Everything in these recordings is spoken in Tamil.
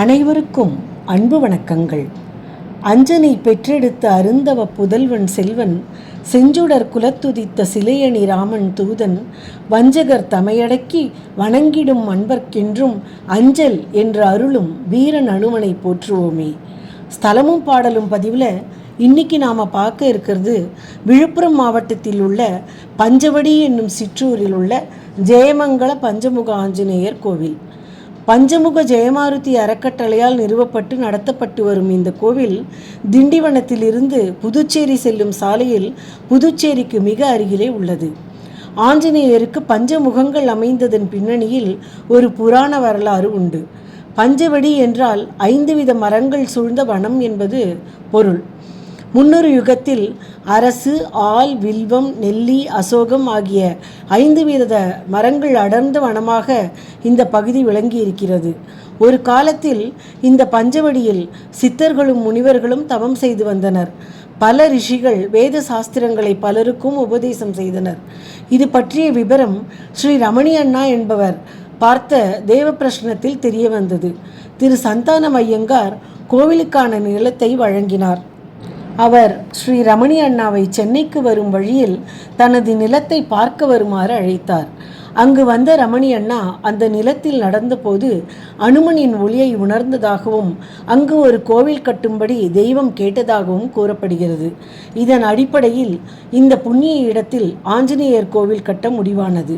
அனைவருக்கும் அன்பு வணக்கங்கள். அஞ்சனை பெற்றெடுத்த அருந்தவ புதல்வன் செல்வன் செஞ்சுடர் குலத்துதித்த சிலையணி ராமன் தூதன் வஞ்சகர் தமையடக்கி வணங்கிடும் அன்பர்க்கென்றும் அஞ்சல் என்று அருளும் வீரன் அனுமனை போற்றுவோமே. ஸ்தலமும் பாடலும் பதிவில் இன்னைக்கு நாம் பார்க்க இருக்கிறது விழுப்புரம் மாவட்டத்தில் உள்ள பஞ்சவடி என்னும் சிற்றூரில் உள்ள ஜெயமங்கல பஞ்சமுக ஆஞ்சநேயர் கோவில். பஞ்சமுக ஜெயமாருதி அறக்கட்டளையால் நிறுவப்பட்டு நடத்தப்பட்டு வரும் இந்த கோவில் திண்டிவனத்திலிருந்து புதுச்சேரி செல்லும் சாலையில் புதுச்சேரிக்கு மிக அருகிலே உள்ளது. ஆஞ்சநேயருக்கு பஞ்சமுகங்கள் அமைந்ததன் பின்னணியில் ஒரு புராண வரலாறு உண்டு. பஞ்சவடி என்றால் ஐந்து வித மரங்கள் சூழ்ந்த வனம் என்பது பொருள். முன்னொரு யுகத்தில் அரசு ஆல் வில்வம் நெல்லி அசோகம் ஆகிய ஐந்து வித மரங்கள் அடர்ந்த வனமாக இந்த பகுதி விளங்கி இருக்கிறது ஒரு காலத்தில் இந்த பஞ்சவடியில் சித்தர்களும் முனிவர்களும் தவம் செய்து வந்தனர். பல ரிஷிகள் வேத சாஸ்திரங்களை பலருக்கும் உபதேசம் செய்தனர். இது பற்றிய விபரம் ஸ்ரீ ரமணி அண்ணா என்பவர் பார்த்த தேவ பிரஷ்னத்தில் தெரிய வந்தது திரு சந்தானம் ஐயங்கார் கோவிலுக்கான நிலத்தை வழங்கினார். அவர் ஸ்ரீ ரமணி அண்ணாவை சென்னைக்கு வரும் வழியில் தனது நிலத்தை பார்க்க வருமாறு அழைத்தார். அங்கு வந்த ரமணி அண்ணா அந்த நிலத்தில் நடந்தபோது அனுமனின் ஒளியை உணர்ந்ததாகவும் அங்கு ஒரு கோவில் கட்டும்படி தெய்வம் கேட்டதாகவும் கூறப்படுகிறது. இதன் அடிப்படையில் இந்த புண்ணிய இடத்தில் ஆஞ்சநேயர் கோவில் கட்ட முடிவானது.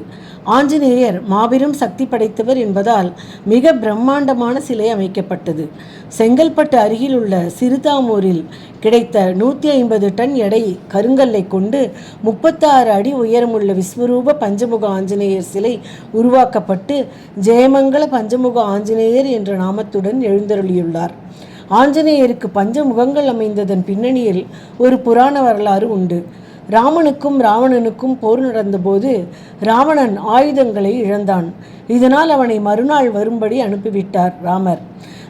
ஆஞ்சநேயர் மாபெரும் சக்தி படைத்தவர் என்பதால் மிக பிரம்மாண்டமான சிலை அமைக்கப்பட்டது. செங்கல்பட்டு அருகிலுள்ள சிறுதாமூரில் கிடைத்த நூற்றி ஐம்பது டன் எடை கருங்கல்லை கொண்டு முப்பத்தாறு அடி உயரமுள்ள விஸ்வரூப பஞ்சமுக ஆஞ்சநேயர் சிலை உருவாக்கப்பட்டு ஜெயமங்கல பஞ்சமுக ஆஞ்சநேயர் என்ற நாமத்துடன் எழுந்தருளியுள்ளார். ஆஞ்சநேயருக்கு பஞ்சமுகங்கள் அமைந்ததன் பின்னணியில் ஒரு புராண வரலாறு உண்டு. ராமனுக்கும் ராவணனுக்கும் போர் நடந்தபோது ராவணன் ஆயுதங்களை இழந்தான். இதனால் அவனை மறுநாள் வரும்படி அனுப்பிவிட்டார் ராமர்.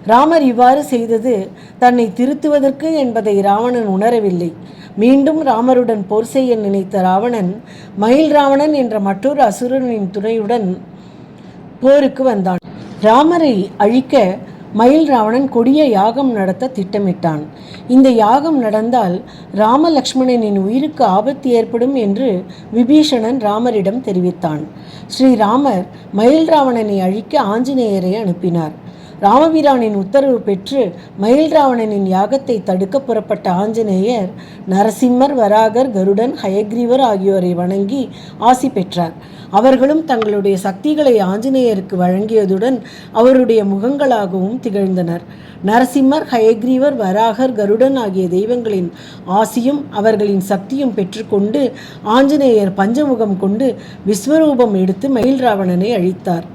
ராமர் இவ்வாறு செய்தது தன்னை திருத்துவதற்கு என்பதை ராவணன் உணரவில்லை. மீண்டும் ராமருடன் போர் செய்ய நினைத்த ராவணன் மயில் ராவணன் என்ற மற்றொரு அசுரனின் துணையுடன் போருக்கு வந்தான். ராமரை அழிக்க மயில் ராவணன் கொடிய யாகம் நடத்த திட்டமிட்டான். இந்த யாகம் நடந்தால் ராம லக்ஷ்மணனின் உயிருக்கு ஆபத்து ஏற்படும் என்று விபீஷணன் ராமரிடம் தெரிவித்தான். ஸ்ரீராமர் மயில் ராவணனை அழிக்க ஆஞ்சநேயரை அனுப்பினார். ராமபிரானின் உத்தரவு பெற்று மயில் ராவணனின் யாகத்தை தடுக்க புறப்பட்ட ஆஞ்சநேயர் நரசிம்மர் வராகர் கருடன் ஹயக்ரீவர் ஆகியோரை வணங்கி ஆசி பெற்றார். அவர்களும் தங்களுடைய சக்திகளை ஆஞ்சநேயருக்கு வழங்கியதுடன் அவருடைய முகங்களாகவும் திகழ்ந்தனர். நரசிம்மர் ஹயக்ரீவர் வராகர் கருடன் ஆகிய தெய்வங்களின் ஆசியும் அவர்களின் சக்தியும் பெற்றுக்கொண்டு ஆஞ்சநேயர் பஞ்சமுகம் கொண்டு விஸ்வரூபம் எடுத்து மயில் ராவணனை அழித்தார்.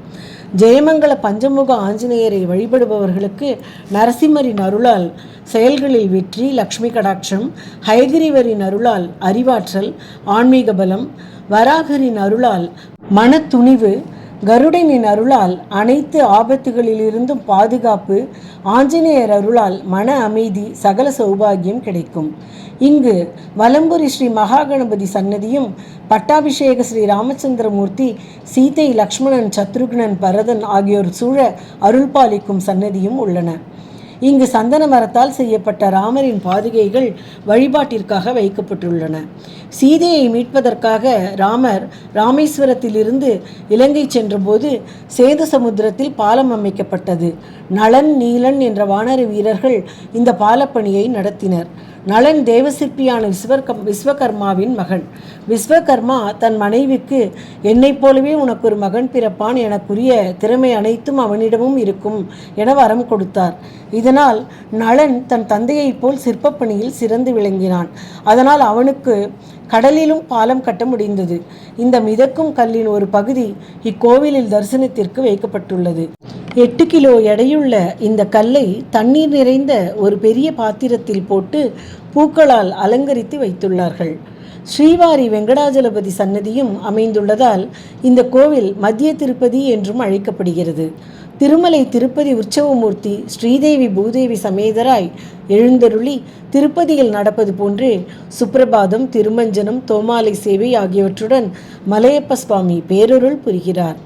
ஜெயமங்கல பஞ்சமுக ஆஞ்சநேயரை வழிபடுபவர்களுக்கு நரசிம்மரின் அருளால் செயல்களில் வெற்றி லக்ஷ்மி கடாட்சம் ஹைகிரிவரின் அருளால் அறிவாற்றல் ஆன்மீக பலம் வராகரின் அருளால் மனத்துணிவு கருடனின் அருளால் அனைத்து ஆபத்துகளிலிருந்தும் பாதுகாப்பு ஆஞ்சநேயர் அருளால் மன அமைதி சகல சௌபாகியம் கிடைக்கும். இங்கு வலம்புரி ஸ்ரீ மகாகணபதி சன்னதியும் பட்டாபிஷேக ஸ்ரீ ராமச்சந்திரமூர்த்தி சீதை லக்ஷ்மணன் சத்ருக்னன் பரதன் ஆகியோர் சூழ அருள்பாலிக்கும் சன்னதியும் உள்ளன. இங்கு சந்தன மரத்தால் செய்யப்பட்ட ராமரின் பாதுகைகள் வழிபாட்டிற்காக வைக்கப்பட்டுள்ளன. சீதையை மீட்பதற்காக ராமர் ராமேஸ்வரத்திலிருந்து இலங்கை சென்றபோது சேது சமுத்திரத்தில் பாலம் அமைக்கப்பட்டது. நளன் நீலன் என்ற வானர வீரர்கள் இந்த பாலப்பணியை நடத்தினர். நளன் தேவசிற்பியான விஸ்வர்கம் விஸ்வகர்மாவின் மகன். விஸ்வகர்மா தன் மனைவிக்கு என்னைப் போலவே உனக்கு ஒரு மகன் பிறப்பான் எனக்குரிய திறமை அனைத்தும் அவனிடமும் இருக்கும் என வரம் கொடுத்தார். இதனால் நளன் தன் தந்தையைப் போல் சிற்பப்பணியில் சிறந்து விளங்கினான். அதனால் அவனுக்கு கடலிலும் பாலம் கட்ட முடிந்தது. இந்த மிதக்கும் கல்லின் ஒரு பகுதி இக்கோவிலில் தரிசனத்திற்கு வைக்கப்பட்டுள்ளது. எட்டு கிலோ எடையுள்ள இந்த கல்லை தண்ணீர் நிறைந்த ஒரு பெரிய பாத்திரத்தில் போட்டு பூக்களால் அலங்கரித்து வைத்துள்ளார்கள். ஸ்ரீவாரி வெங்கடாஜலபதி சன்னதியும் அமைந்துள்ளதால் இந்த கோவில் மத்திய திருப்பதி என்றும் அழைக்கப்படுகிறது. திருமலை திருப்பதி உற்சவமூர்த்தி ஸ்ரீதேவி பூதேவி சமேதராய் எழுந்தருளி திருப்பதியில் நடப்பது போன்றே சுப்பிரபாதம் திருமஞ்சனம் தோமாலை சேவை ஆகியவற்றுடன் மலையப்ப சுவாமி பேரருள் புரிகிறார்.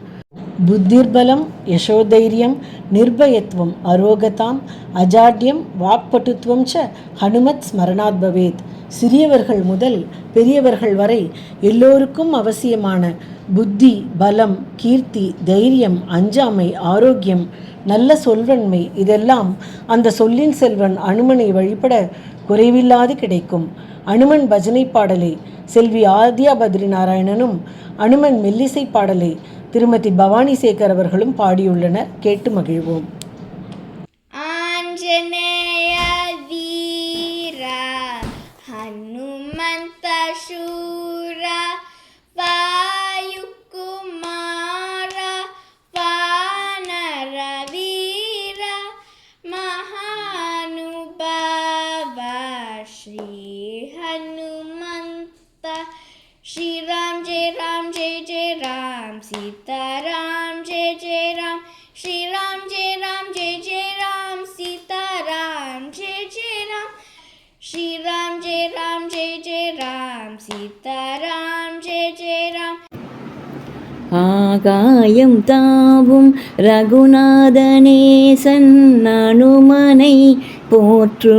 புத்திர்பலம் யசோதைரியம் நிர்பயத்துவம் அரோகதாம் அஜாட்யம் வாக்பட்டுத்துவம் ச ஹனுமத் ஸ்மரணாத் பவேத். சிறியவர்கள் முதல் பெரியவர்கள் வரை எல்லோருக்கும் அவசியமான புத்தி பலம் கீர்த்தி தைரியம் அஞ்சாமை ஆரோக்கியம் நல்ல சொல்வன்மை இதெல்லாம் அந்த சொல்லின் செல்வன் அனுமனை வழிபட குறைவில்லாது கிடைக்கும். அனுமன் பஜனை பாடலை செல்வி ஆதியா பத்ரி நாராயணனும் அனுமன் மெல்லிசை பாடலை திருமதி பவானி சேகர் அவர்களும் பாடியுள்ளனர். கேட்டு மகிழ்வோம். ஆஞ்சநேய வீரா ஹனுமந்த जय जय राम सीता राम जय जय राम श्री राम जय राम जय जय राम सीता राम जय जय राम श्री राम जय राम जय जय राम सीता राम जय जय राम ஆகாயம் தாவும் ரகுநாதனேசன் அனுமனை போற்றுவோம்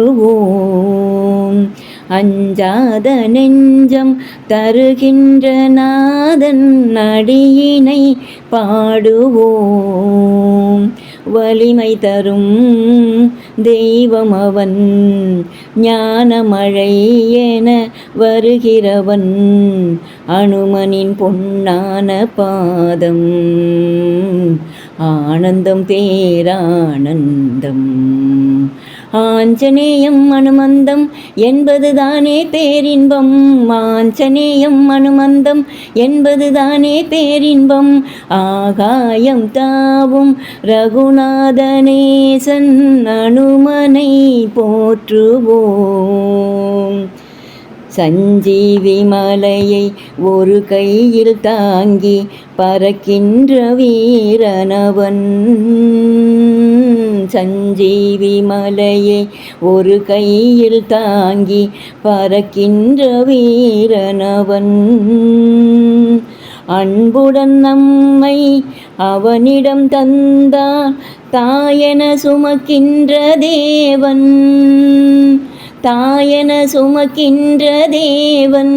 அஞ்சாத நெஞ்சம் தருகின்ற நாதன் அடியினை பாடுவோம். வலிமை தரும் தெய்வம் அவன் ஞானமழை என வருகிறவன். அனுமனின் பொன்னான பாதம் ஆனந்தம் பேரானந்தம். ஆஞ்சநேயம் அனுமந்தம் என்பதுதானே பேரின்பம். ஆஞ்சநேயம் அனுமந்தம் என்பதுதானே பேரின்பம். ஆகாயம் தாவும் ரகுநாதனேசன் அனுமனை போற்றுவோம். சஞ்சீவி மலையை ஒரு கையில் தாங்கி பறக்கின்ற வீரனவன். சஞ்சீவி மலையை ஒரு கையில் தாங்கி பறக்கின்ற வீரனவன். அன்புடன் நம்மை அவனிடம் தந்தான் தாயென சுமக்கின்ற தேவன். தாயன சுமக்கின்ற தேவன்.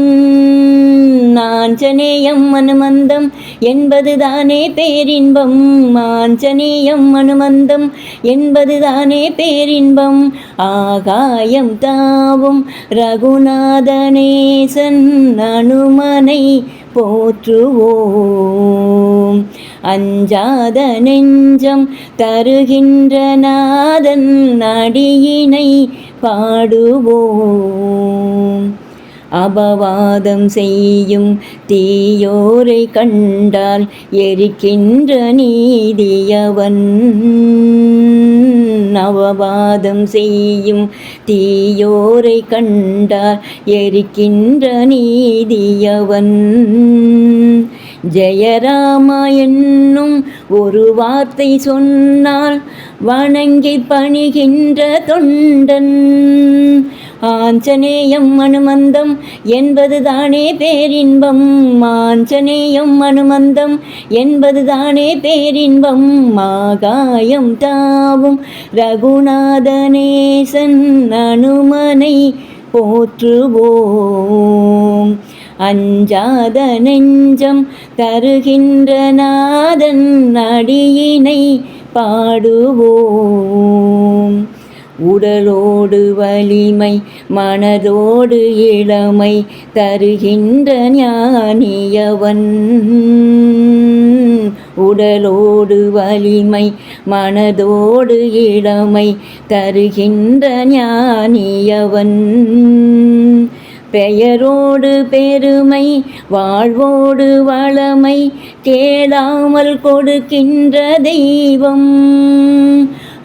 ஆஞ்சநேயம் அனுமந்தம் என்பதுதானே பேரின்பம். ஆஞ்சநேயம் அனுமந்தம் என்பதுதானே பேரின்பம். ஆகாயம் தாவும் ரகுநாதனேசன் அனுமனை போற்றுவோம். அஞ்சாத நெஞ்சம் தருகின்ற நாதன் அடியினை பாடுவோம். அபவாதம் செய்யும் தீயோரை கண்டால் எரிக்கின்ற நீதியவன். அவவாதம் செய்யும் தீயோரை கண்டால் எரிக்கின்ற நீதியவன். ஜெயராமா என்னும் ஒரு வார்த்தை சொன்னால் வணங்கி பணிகின்ற தொண்டன் ஆஞ்சநேயம் அனுமந்தம் என்பதுதானே பேரின்பம். ஆஞ்சநேயம் அனுமந்தம் என்பதுதானே பேரின்பம். மாகாயம் தாவும் ரகுநாதனேசன் அனுமனை போற்றுவோம். அஞ்சாத நெஞ்சம் தருகின்ற நாதன் அடியினை பாடுவோம். உடலோடு வலிமை மனதோடு இளமை தருகின்ற ஞானியவன். உடலோடு வலிமை மனதோடு இளமை தருகின்ற ஞானியவன். பெயரோடு பெருமை வாழ்வோடு வளமை கேளாமல் கொடுக்கின்ற தெய்வம்.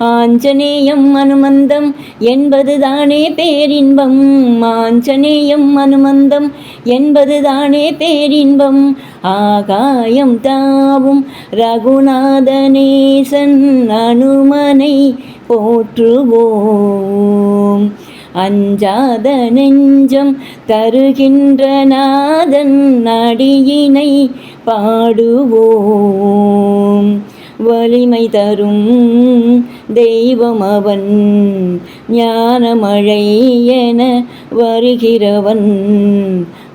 ஆஞ்சநேயம் அனுமந்தம் என்பதுதானே பேரின்பம். ஆஞ்சநேயம் அனுமந்தம் என்பதுதானே பேரின்பம். ஆகாயம் தாவும் ரகுநாதனேசன் அனுமனை போற்றுவோம். அஞ்சாத நெஞ்சம் தருகின்ற நாதன் அடியினை பாடுவோம். வலிமை தரும் தெய்வம் அவன் ஞானமழை என வருகிறவன்.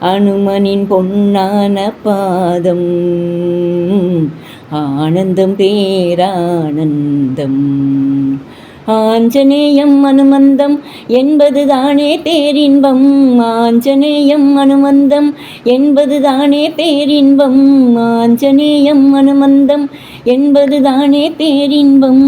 அனுமனின் பொன்னான பாதம். ஆனந்தம் பேரானந்தம். ஆஞ்சநேயம் அனுமந்தம் என்பது தானே பேரின்பம். ஆஞ்சநேயம் அனுமந்தம் என்பது தானே பேரின்பம். ஆஞ்சநேயம் அனுமந்தம் என்பது தானே பேரின்பம்.